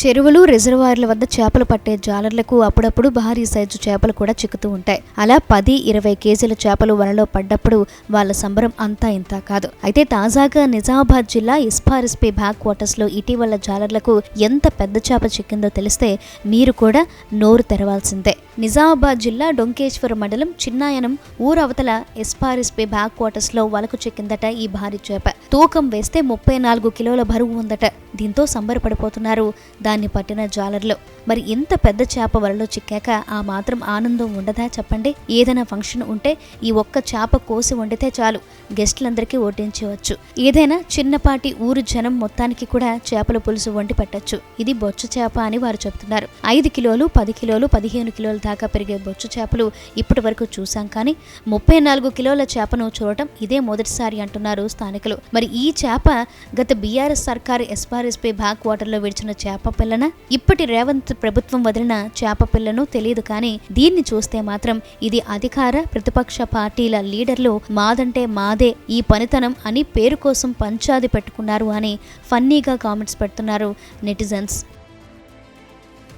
చెరువులు రిజర్వాయర్ల వద్ద చేపలు పట్టే జాలర్లకు అప్పుడప్పుడు భారీ సైజు చేపలు కూడా చిక్కుతూ ఉంటాయి. అలా పది ఇరవై కేజీల చేపలు వలలో పడ్డప్పుడు వాళ్ళ సంబరం అంతా ఇంత కాదు. అయితే తాజాగా నిజామాబాద్ జిల్లా ఇస్పారిస్పీ బ్యాక్ క్వార్టర్స్లో ఇటీవల జాలర్లకు ఎంత పెద్ద చేప చిక్కిందో తెలిస్తే మీరు కూడా నోరు తెరవాల్సిందే. నిజామాబాద్ జిల్లా డొంకేశ్వర మండలం చిన్నాయనం ఊరవతల ఎస్పారిస్పే బ్యాక్ క్వార్టర్స్లో వలకు చెక్కిందట ఈ భారీ చేప. తూకం వేస్తే ముప్పై నాలుగు కిలోల బరువు ఉందట. దీంతో సంబరపడిపోతున్నారు దాన్ని పట్టిన జాలర్లో మరి ఇంత పెద్ద చేప వలలో చిక్కాక ఆ మాత్రం ఆనందం ఉండదా చెప్పండి? ఏదైనా ఫంక్షన్ ఉంటే ఈ ఒక్క చేప కోసి వండితే చాలు. గెస్టులందరికీ వడ్డించవచ్చు ఏదైనా చిన్నపాటి ఊరు జనం మొత్తానికి కూడా చేపల పులుసు వండి పెట్టచ్చు. ఇది బొచ్చు చేప అని వారు చెప్తున్నారు. ఐదు కిలోలు పది కిలోలు పదిహేను కిలోల దాకా పెరిగే బొచ్చు చేపలు ఇప్పటి వరకు చూసాం కానీ ముప్పై నాలుగు కిలోల చేపను చూడటం ఇదే మొదటిసారి అంటున్నారు స్థానికులు. మరి ఈ చేప గత బీఆర్ఎస్ సర్కారు ఎస్పారెస్పై బ్యాక్ వాటర్లో విడిచిన చేప పిల్లన ఇప్పటి రేవంత్ ప్రభుత్వం వదిలిన చేప పిల్లను తెలియదు కానీ దీన్ని చూస్తే మాత్రం ఇది అధికార ప్రతిపక్ష పార్టీల లీడర్లు మాదంటే మాదే ఈ పనితనం అని పేరు కోసం పంచాది పెట్టుకున్నారు అని ఫన్నీగా కామెంట్స్ పెడుతున్నారు నెటిజన్స్.